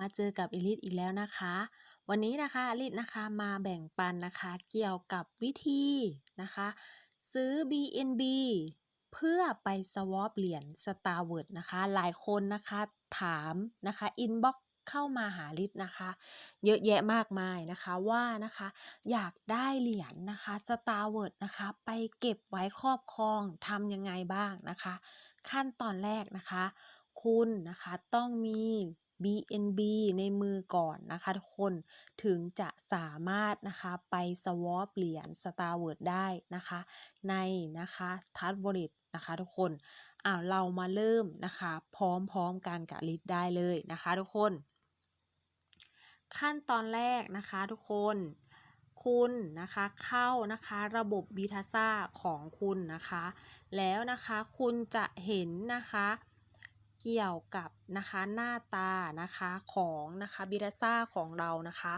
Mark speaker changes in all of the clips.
Speaker 1: มาเจอกับอลิสอีกแล้วนะคะ วันนี้นะคะอลิสนะคะมาแบ่งปันนะคะเกี่ยวกับวิธีนะคะ ซื้อ BNB เพื่อไปสวอปเหรียญ Star w o r d นะคะ หลายคนนะคะถามนะคะอินบ็อกเข้ามาหาลิศนะคะ เยอะแยะมากมายนะคะว่านะคะ อยากได้เหรียญนะคะ Star w o r d นะคะ ไปเก็บไว้ครอบครองทำยังไงบ้างนะคะ ขั้นตอนแรกนะคะ คุณนะคะต้องมี BNB ในมือก่อนนะคะทุกคนถึงจะสามารถนะคะไปสวอปเหรียญ Star w o r d ได้นะคะในนะคะทัชวอลเล็ตนะคะทุกคนอ่าเรามาเริ่มนะคะพร้อมๆกันกับลิสได้เลยนะคะทุกคน ขั้นตอนแรกนะคะทุกคนคุณนะคะเข้านะคะระบบบีทาซ่าของคุณนะคะ แล้วนะคะคุณจะเห็นนะคะ เกี่ยวกับนะคะหน้าตานะคะของนะคะบีทาซ่าของเรานะคะ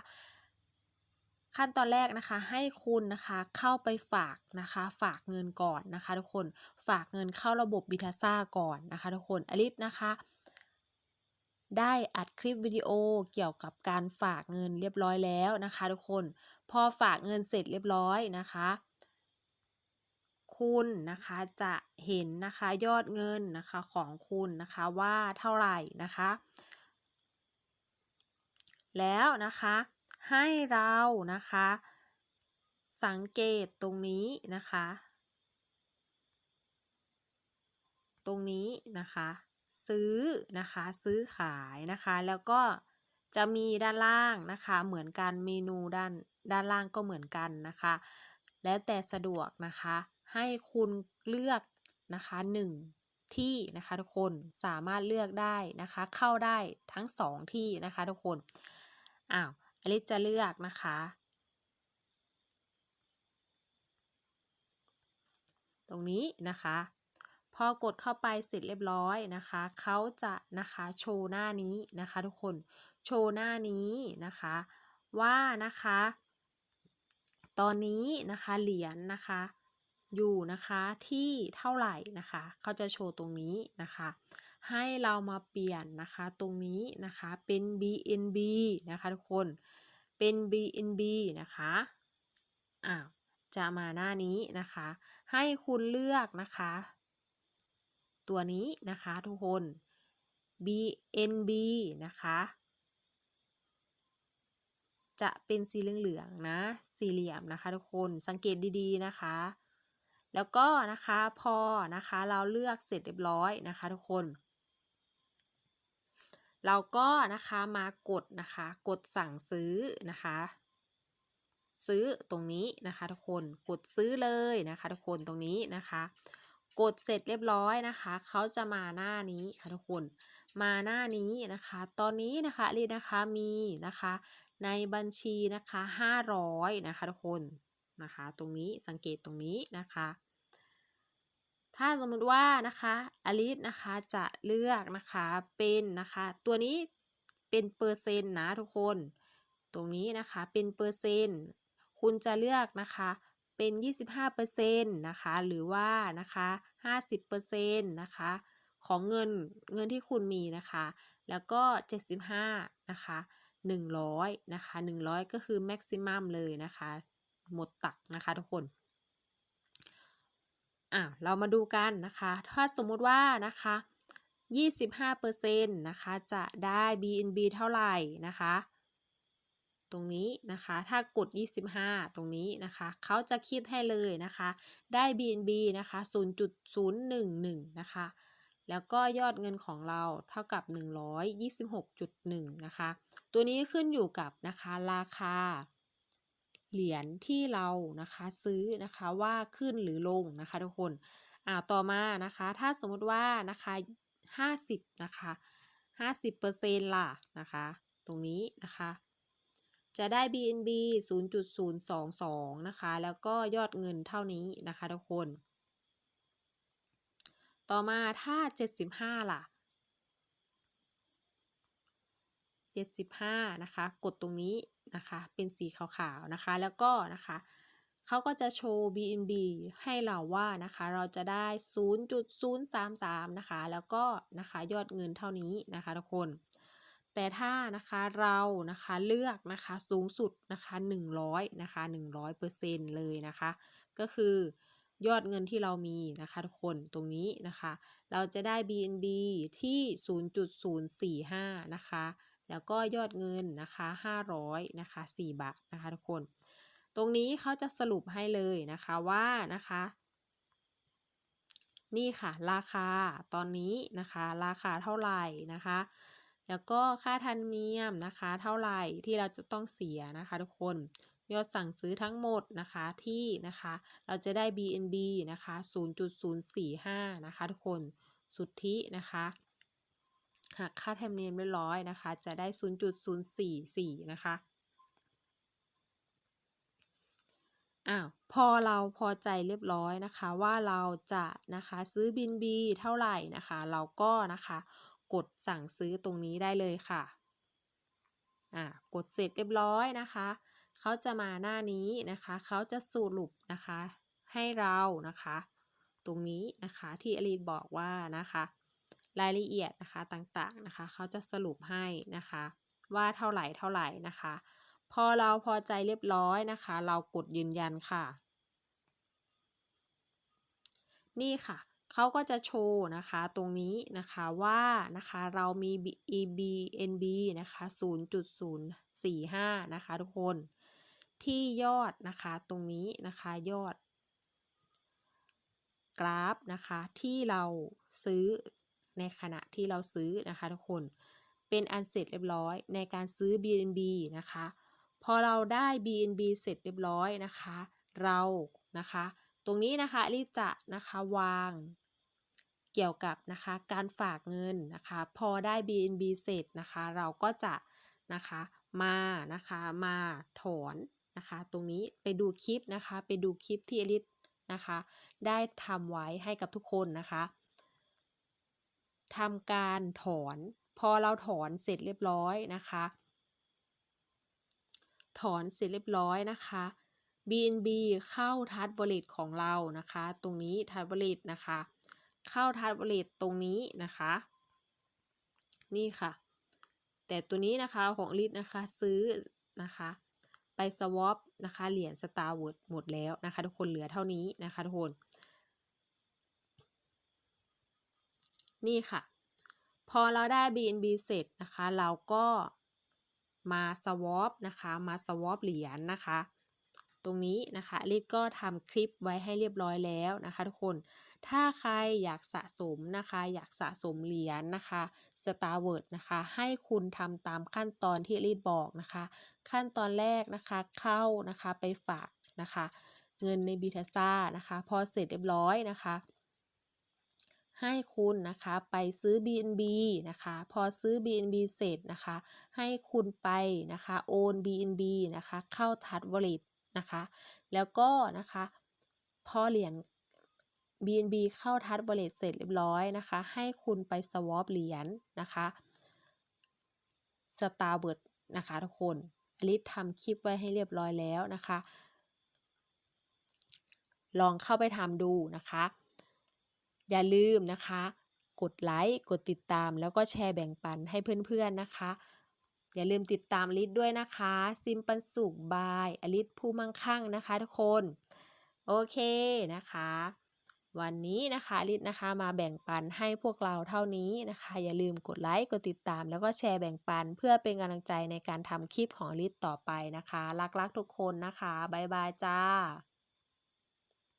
Speaker 1: ขั้นตอนแรกนะคะให้คุณนะคะเข้าไปฝากนะคะฝากเงินก่อนนะคะ ทุกคนฝากเงินเข้าระบบบิทาซ่าก่อนนะคะ ทุกคนอลิสนะคะได้อัดคลิปวิดีโอเกี่ยวกับการฝากเงินเรียบร้อยแล้วนะคะ ทุกคน พอฝากเงินเสร็จเรียบร้อยนะคะ คุณนะคะจะเห็นนะคะยอดเงินนะคะของคุณนะคะว่าเท่าไหร่นะคะ แล้วนะคะให้เรานะคะ สังเกตตรงนี้นะคะ ตรงนี้นะคะ ซื้อนะคะซื้อขายนะคะแล้วก็จะมีด้านล่างนะคะเหมือนกันเมนูด้านด้านล่างก็เหมือนกันนะคะ แล้วแต่สะดวกนะคะ ให้คุณเลือกนะคะหนึ่งที่นะคะทุกคนสามารถเลือกได้นะคะ เข้าได้ทั้งสองที่นะคะทุกคนอ้าวอลิซจะเลือกนะคะตรงนี้นะคะ พอกดเข้าไปเสร็จเรียบร้อยนะคะเขาจะนะคะโชว์หน้านี้นะคะทุกคนโชว์หน้านี้นะคะ ว่านะคะ ตอนนี้นะคะเหรียญนะคะ อยู่นะคะที่เท่าไหร่นะคะเขาจะโชว์ตรงนี้นะคะ ให้เรามาเปลี่ยนนะคะตรงนี้นะคะเป็น BNB นะคะทุกคนเป็น BNB นะคะอ้าวจะมาหน้านี้นะคะ ให้คุณเลือกนะคะ ตัวนี้นะคะทุกคน BNB นะคะจะเป็นสีเหลืองๆนะ สี่เหลี่ยมนะคะทุกคน สังเกตดีๆนะคะ แล้วก็นะคะพอนะคะเราเลือกเสร็จเรียบร้อยนะคะ ทุกคน เราก็นะคะมากดนะคะ กดสั่งซื้อนะคะ ซื้อตรงนี้นะคะ ทุกคนกดซื้อเลยนะคะ ทุกคนตรงนี้นะคะ กดเสร็จเรียบร้อยนะคะเขาจะมาหน้านี้ค่ะทุกคนมาหน้านี้นะคะ ตอนนี้นะคะรีนะคะมีนะคะ ในบัญชีนะคะ 500 นะคะทุกคน นะคะ ตรงนี้สังเกตตรงนี้นะคะ ถ้าสมมติว่านะคะอลิสนะคะจะเลือกนะคะเป็นนะคะตัวนี้เป็นเปอร์เซ็นต์นะทุกคน ตรงนี้นะคะเป็นเปอร์เซ็นต์คุณจะเลือกนะคะเป็น 25%นะคะหรือว่านะคะ50%นะคะของเงินเงินที่คุณมีนะคะ แล้วก็ 75นะคะ100นะคะ100 ก็คือแม็กซิมัมเลยนะคะ หมดตักนะคะทุกคนอะเรามาดูกันนะคะ ถ้าสมมุติว่านะคะ 25%นะคะจะได้ BNB เท่าไหร่นะคะ ตรงนี้นะคะถ้ากด 25 ตรงนี้นะคะเขาจะคิดให้เลยนะคะ ได้ BNB นะคะ 0.011 นะคะ แล้วก็ยอดเงินของเราเท่ากับ 126.1 นะคะ ตัวนี้ขึ้นอยู่กับนะคะราคา เหรียญที่เรานะคะซื้อนะคะว่าขึ้นหรือลงนะคะทุกคนอ่าต่อมานะคะ ถ้าสมมติว่านะคะ50นะคะ50%ล่ะนะคะ ตรงนี้นะคะ จะได้ BNB 0.022 นะคะ แล้วก็ยอดเงินเท่านี้นะคะทุกคน ต่อมาถ้า 75 ล่ะ 75 นะคะ กดตรงนี้ นะคะ เป็นสีขาวๆนะคะ แล้วก็นะคะ เขาก็จะโชว์ BNB ให้เราว่านะคะ เราจะได้ 0.033 นะคะ แล้วก็นะคะ ยอดเงินเท่านี้นะคะทุกคน แต่ถ้านะคะเรานะคะเลือกนะคะสูงสุดนะคะ100นะคะ100%เลยนะคะ ก็คือยอดเงินที่เรามีนะคะทุกคนตรงนี้นะคะ เราจะได้ BNB ที่ 0.045 นะคะ แล้วก็ยอดเงินนะคะ500นะคะ4บาทนะคะทุกคน ตรงนี้เขาจะสรุปให้เลยนะคะว่านะคะ นี่ค่ะราคาตอนนี้นะคะราคาเท่าไหร่นะคะแล้วก็ค่าธรรมเนียมนะคะ เท่าไหร่ที่เราจะต้องเสียนะคะ ทุกคนยอดสั่งซื้อทั้งหมดนะคะที่นะคะ เราจะได้ BNB นะคะ 0.045 นะคะ ทุกคนสุทธินะคะ หากค่าธรรมเนียมเรียบร้อยนะคะ จะได้ 0.044 นะคะ อ้าว พอเราพอใจเรียบร้อยนะคะว่าเราจะนะคะซื้อบินบีเท่าไหร่นะคะ เราก็นะคะ กดสั่งซื้อตรงนี้ได้เลยค่ะ อ่ากดเสร็จเรียบร้อยนะคะเขาจะมาหน้านี้นะคะ เขาจะสรุปนะคะ ให้เรานะคะ ตรงนี้นะคะที่อลีดบอกว่านะคะ รายละเอียดนะคะต่างๆนะคะ เขาจะสรุปให้นะคะ ว่าเท่าไหร่เท่าไหร่นะคะ พอเราพอใจเรียบร้อยนะคะ เรากดยืนยันค่ะ นี่ค่ะเขาก็จะโชว์นะคะตรงนี้นะคะว่านะคะเรามี EBNB นะคะ0.045 นะคะทุกคน ที่ยอดนะคะตรงนี้นะคะยอดกราฟนะคะที่เราซื้อ ในขณะที่เราซื้อนะคะทุกคน เป็นอันเสร็จเรียบร้อยในการซื้อ BNB นะคะ พอเราได้ BNB เสร็จเรียบร้อยนะคะ เรานะคะ ตรงนี้นะคะลิจะนะคะวางเกี่ยวกับนะคะการฝากเงินนะคะ พอได้ BNB เสร็จนะคะ เราก็จะนะคะมานะคะมาถอนนะคะ ตรงนี้ไปดูคลิปนะคะ ไปดูคลิปที่อลิสนะคะ ได้ทำไว้ให้กับทุกคนนะคะ ทำการถอน พอเราถอนเสร็จเรียบร้อยนะคะ ถอนเสร็จเรียบร้อยนะคะ BNB เข้าทัดบริตของเรานะคะ ตรงนี้ทัดบริตนะคะ เข้าทัดบริตตรงนี้นะคะ นี่ค่ะ แต่ตัวนี้นะคะของลิศนะคะซื้อนะคะ ไปสวอปนะคะเหรียญ Star w a r หมดแล้วนะคะ ทุกคนเหลือเท่านี้นะคะทุกคน นี่ค่ะ พอเราได้ BNB เสร็จนะคะ เราก็มาสวอปนะคะมาสวอปเหรียญนะคะ ตรงนี้นะคะลิศก็ทำคลิปไว้ให้เรียบร้อยแล้วนะคะทุกคนถ้าใครอยากสะสมนะคะ อยากสะสมเหรียญนะคะ Star w a r นะคะ ให้คุณทำตามขั้นตอนที่ลิศบอกนะคะ ขั้นตอนแรกนะคะเข้านะคะไปฝากนะคะ เงินในบีทาซ่านะคะ พอเสร็จเรียบร้อยนะคะ ให้คุณนะคะไปซื้อ BNB นะคะ พอซื้อ BNB เสร็จนะคะ ให้คุณไปนะคะโอน BNB นะคะ เข้าทัดวอลเล็ตนะคะ แล้วก็นะคะพอเหรียญ BNB เข้าทัดวอลเล็ตเสร็จเรียบร้อยนะคะ ให้คุณไปสวอปเหรียญนะคะ Starword นะคะทุกคนอลิสทำคลิปไว้ให้เรียบร้อยแล้วนะคะ ลองเข้าไปทำดูนะคะ อย่าลืมนะคะ กดไลค์ กดติดตาม แล้วก็แชร์แบ่งปันให้เพื่อนๆนะคะ อย่าลืมติดตามอลิสด้วยนะคะ ซิมปันสุขบายอลิสผู้มั่งคั่งนะคะทุกคน โอเคนะคะ วันนี้นะคะลิศนะคะมาแบ่งปันให้พวกเราเท่านี้นะคะ อย่าลืมกดไลค์ กดติดตาม แล้วก็แชร์แบ่งปัน เพื่อเป็นกำลังใจในการทำคลิปของลิศต่อไปนะคะ รักๆทุกคนนะคะ บ๊ายบายจ้า